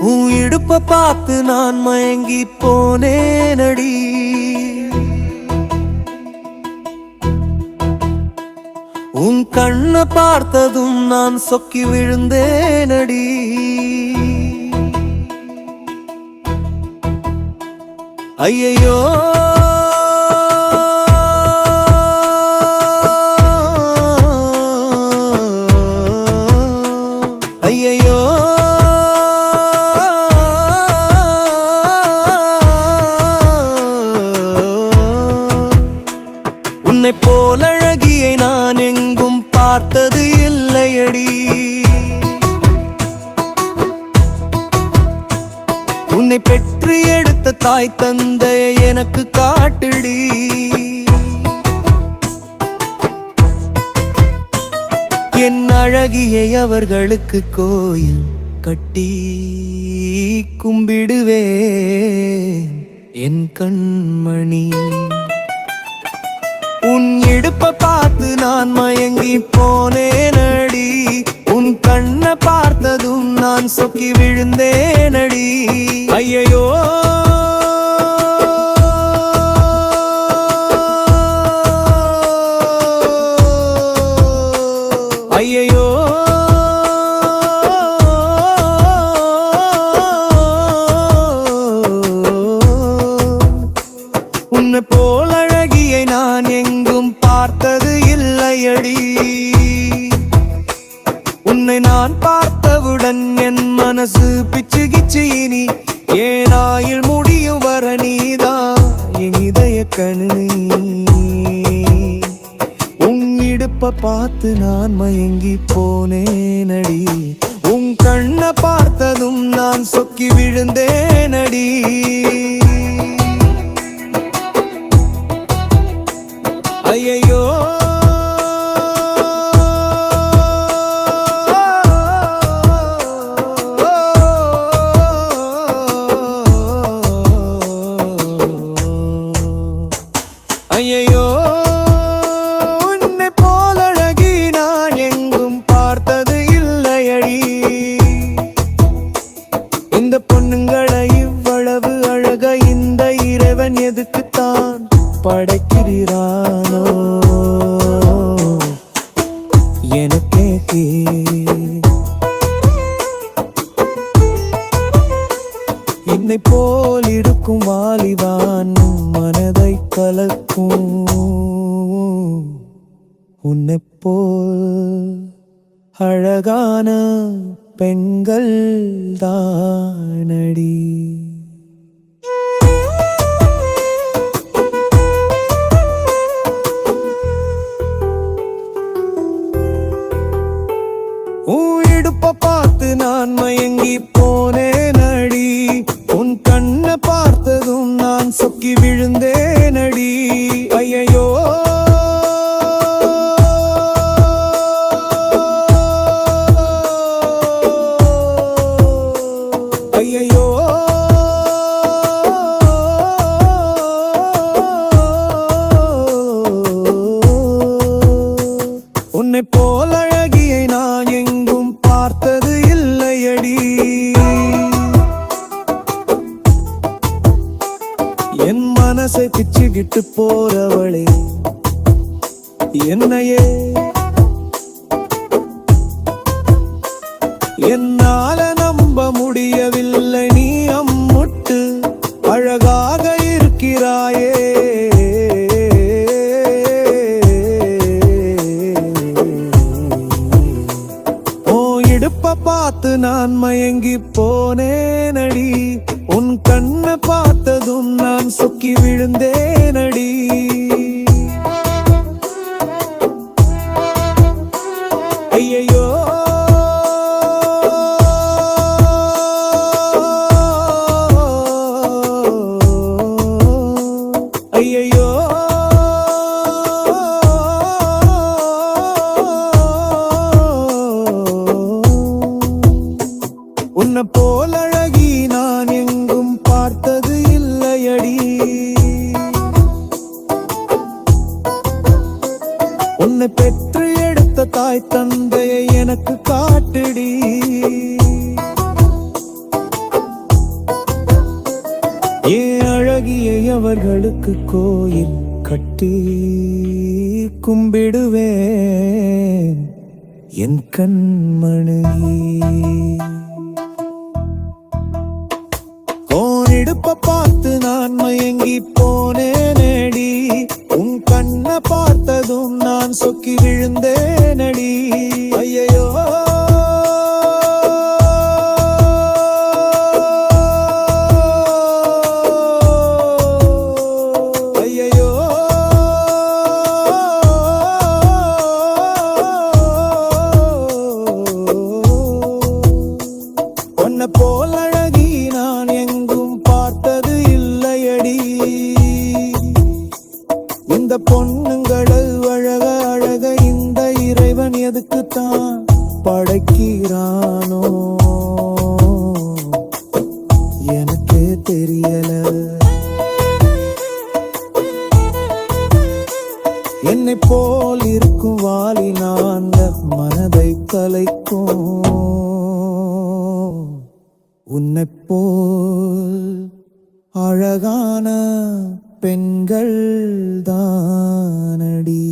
உன் இடுப்ப பார்த்து நான் மயங்கி போனேனடி. உன் கண்ணை பார்த்ததும் நான் சொக்கி விழுந்தேனடி. ஐயையோ. ஐயையோ அழகியை நான் எங்கும் பார்த்தது இல்லையடி. உன்னை பெற்று எடுத்த தாய் தந்தை எனக்கு காட்டுடி. என் அழகியை அவர்களுக்கு கோயில் கட்டி கும்பிடுவே என் கண்மணி உன் இடுப்ப பார்த்து நான் மயங்கி போனேன் அடி உன் கண்ணை பார்த்ததும் நான் சொக்கி விழுந்தேனடி. ஐயையோ ஐயையோ பார்த்தவுடன் என் மனசு பிச்சு கிச்சு இனி. ஏனாயில் முடியும் வர நீதா? என் இதய கண்ணு உன் பார்த்து நான் மயங்கி போனேனடி. உன் கண்ணை பார்த்ததும் நான் சொக்கி விழுந்தேனடி. படைக்கிறானோ எனக்கே என்னை போல் இருக்கும் வாலிவான் மனதை கலக்கும். உன்னை போல் அழகான பெண்கள் தானடி உன்னை போல அழகியை நான் எங்கும் பார்த்தது இல்லையடி. என் மனசை பிச்சுக்கிட்டு போறவளே என்னையே நான் மயங்கி போனேனடி. உன் கண்ணை பார்த்ததும் நான் சொக்கி விழுந்தேன். போலழகி நான் எங்கும் பார்த்தது இல்லையடி. உன்னை பெற்று எடுத்த தாய் தந்தையை எனக்கு காட்டுடி. ஏ அழகியை அவர்களுக்கு கோயில் கும்பிடுவேன்? என் கண்மணி. கோனிடுப்ப பார்த்து நான் மயங்கி போனேனடி. உன் கண்ணை பார்த்ததும் நான் சொக்கி விழுந்தேன். இந்த பொண்ணுங்கள் அழக அழக இந்த இறைவன் எதுக்குத்தான் படைக்கிறானோ? எனக்கே தெரியல. என்னை போல் இருக்கும் வாலி நான் மனதை கலைக்கும். உன்னை போல் அழகான பெண்கள் தானடி